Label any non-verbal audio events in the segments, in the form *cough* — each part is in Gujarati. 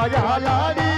மாயாலாடி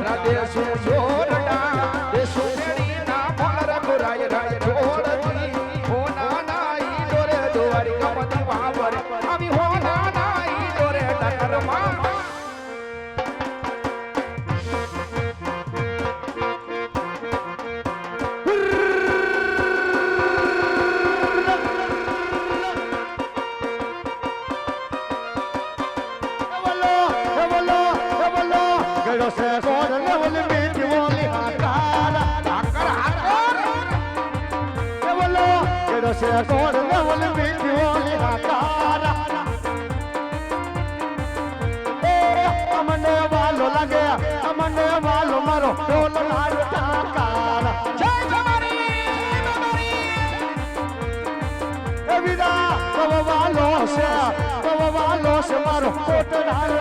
મારા દેશ છે. છે કોણ લેવલ બીજું હાકારા અમને વાલો લાગે, અમને વાલો મારો ઢોલ લાલ ટાકારા જય જમારી એવિદા તવ વાલો છે તવ વાલો છે મારો કોટ લાલ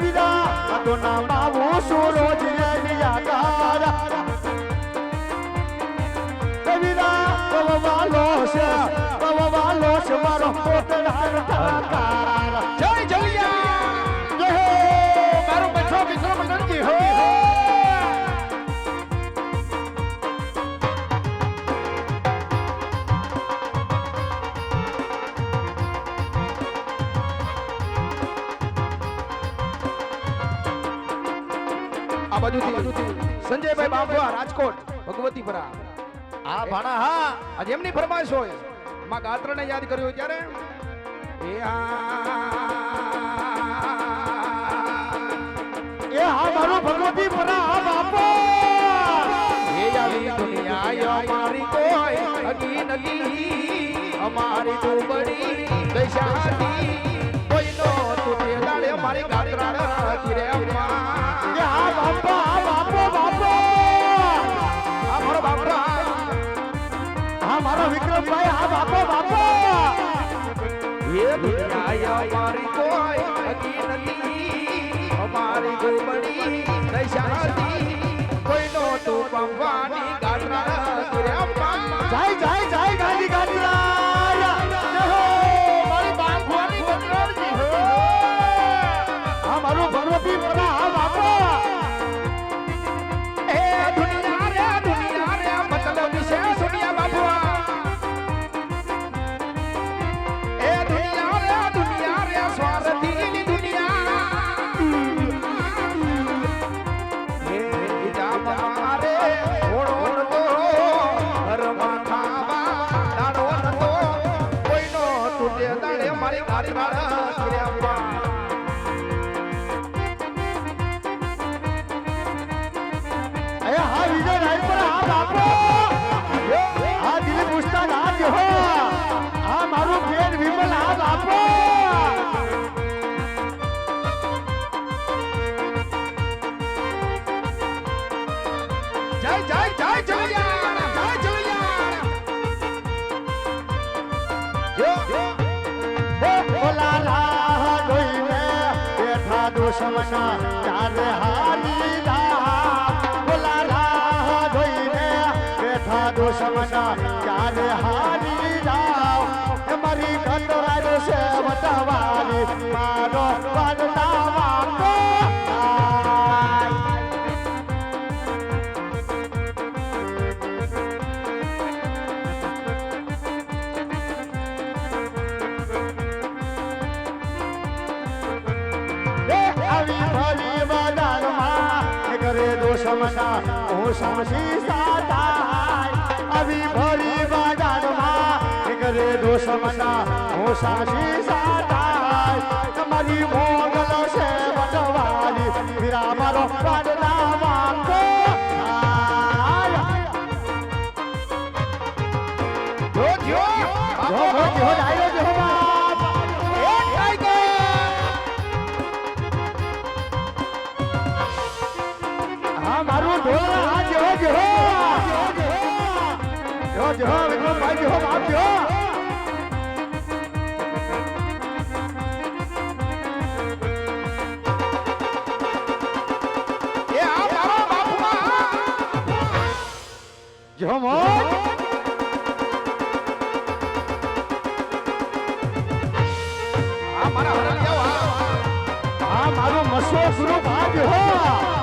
વિરા તો નામ આવું શું રોજ વિયાકાર વિરા વાલો છે વાલો છે મારો પોતરા બાજુથી. સંજયભાઈ બાંભવા રાજકોટ ભગવતીપરા. આ ભાણા હા. આજે એમની ફરમાઈશ હોય. માં ગાત્રને યાદ કર્યો ત્યારે? એ હા. એ હા મારો ભગવતીપરા હા બાપો. એ આવી દુનિયા મારી કોઈ અગી નથી અમારી તો બડી દશાની કોઈનો તું તે દાડે મારી ગાત્રા નથી રે ભાઈ હા બાપો બાપો. એ દુનિયા મારી મારા કર્યા દુશ્મના ચાર હાર દુશ્મના હું સામસી સાતાય આવી ભરી બજારમાં કરે દુશ્મના હું સામસી સાતાય તમારી મોગલ છે બટવાલી વીરા મારો પડના જો જો વિક્રમભાઈ જો બાપ જો એ આ મારો બાપુમાં જો મોજ આ મારા હરલિયાઓ આ આ મારું મસો ગુરુ ભાગ હો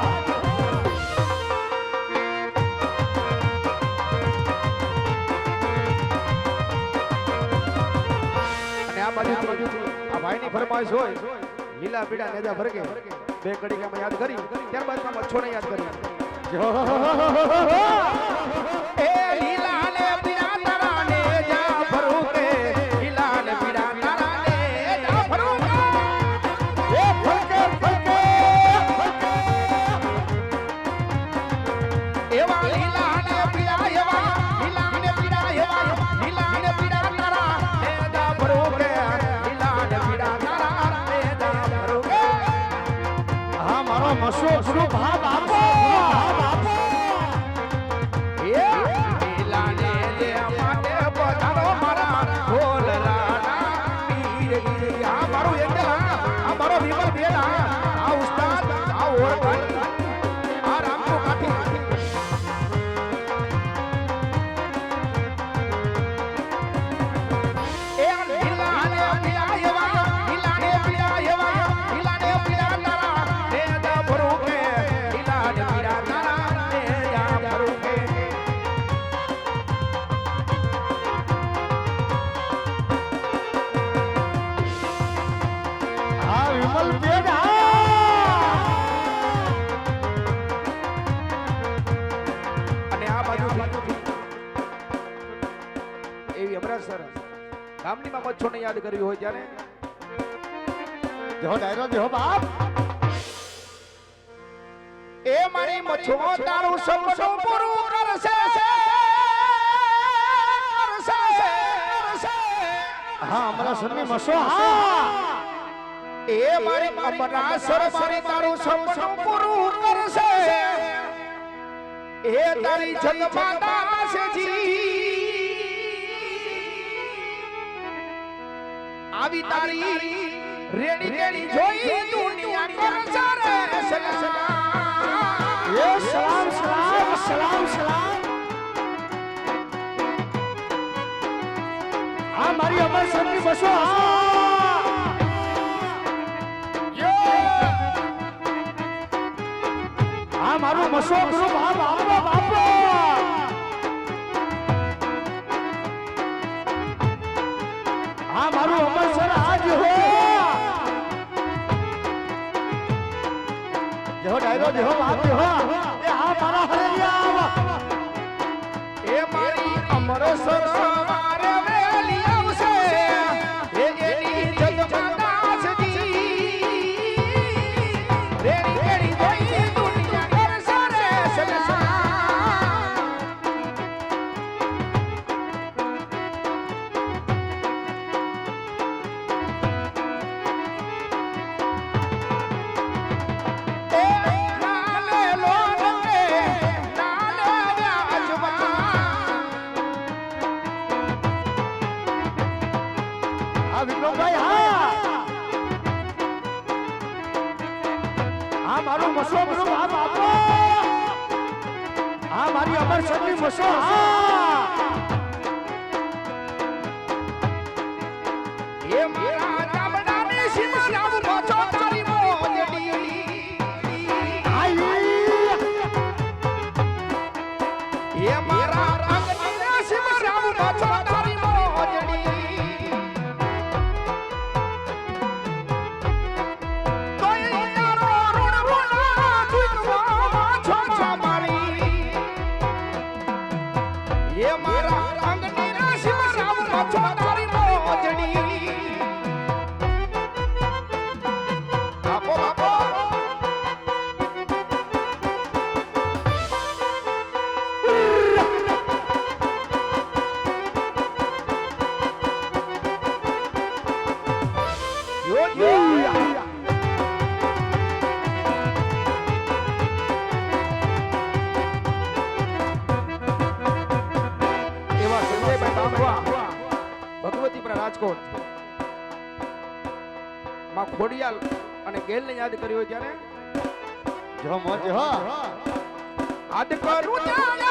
ફરમાઈશ હોય, લીલા પીડા નેજા ભરકે બે કડીકામાં યાદ કરી, ત્યારબાદ મચ્છોને યાદ કરી. *laughs* લીલા ગામની યાદ કરવી હોય ત્યારે? જો ડાયરો જો બાપ. એ મારી મચ્છો તારું સપનું પૂરું કરશે. હા, અમારા સરની મસો, હા. એ મારી અમરાસર મારી તારું સપનું પૂરું કરશે. એ તારી જગમાતા છે જી આવી તારી રેડી રેડી જોઈ દુનિયા કરશે સલામ એ સલામ સલામ સલામ સલામ. આ મારી અમર સરની બસો. હા. આ મારું મસો ગ્રુપ આ આપો જેહો ડાયરો Come on, come on. Bhagwati Bhagwatipura Rajkot. માં ખોડિયાલ અને ગેલ ને યાદ કર્યું ત્યારે? જમ જ હા. આદ કરું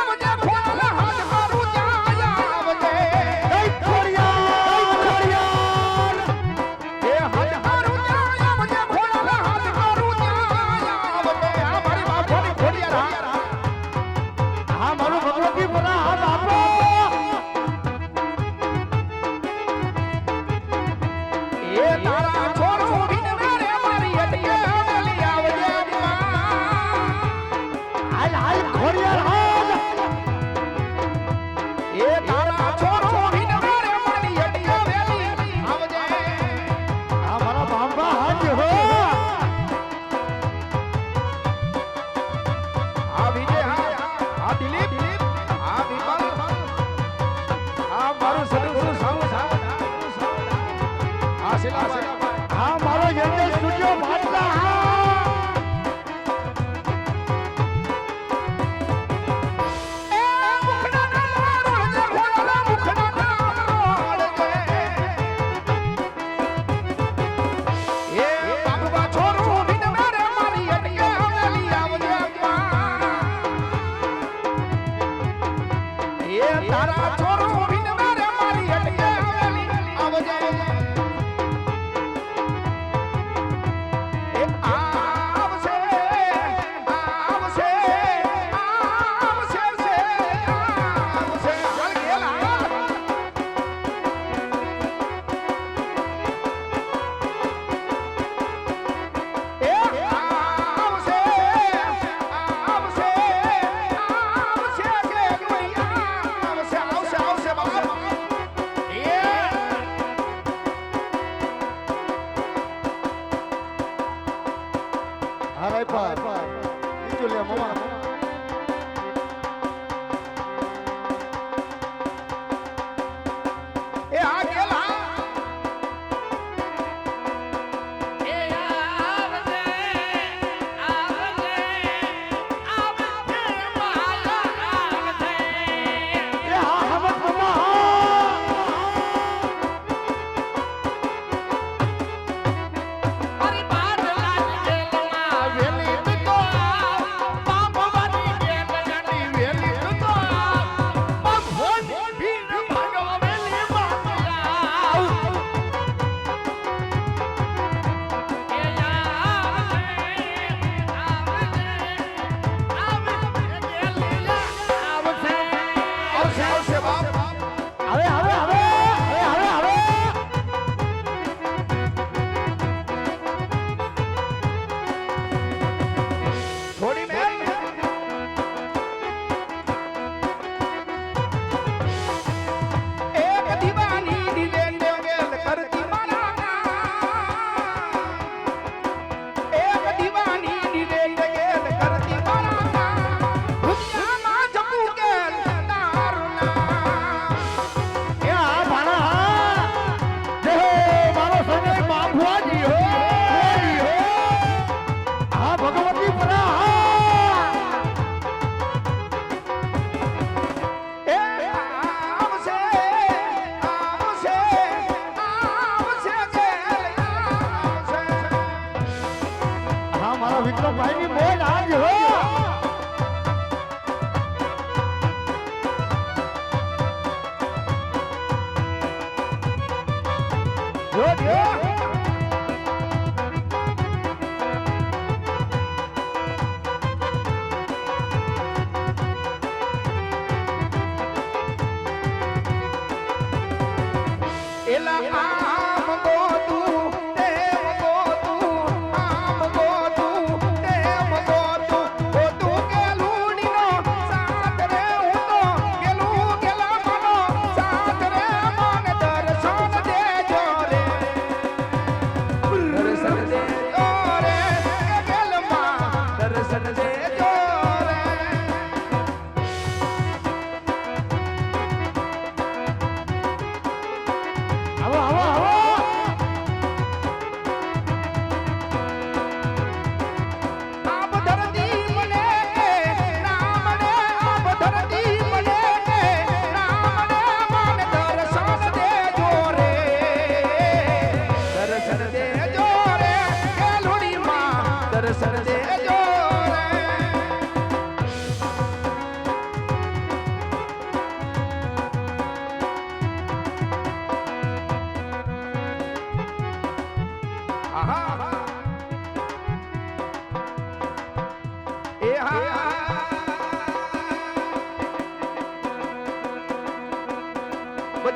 જો જો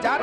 যার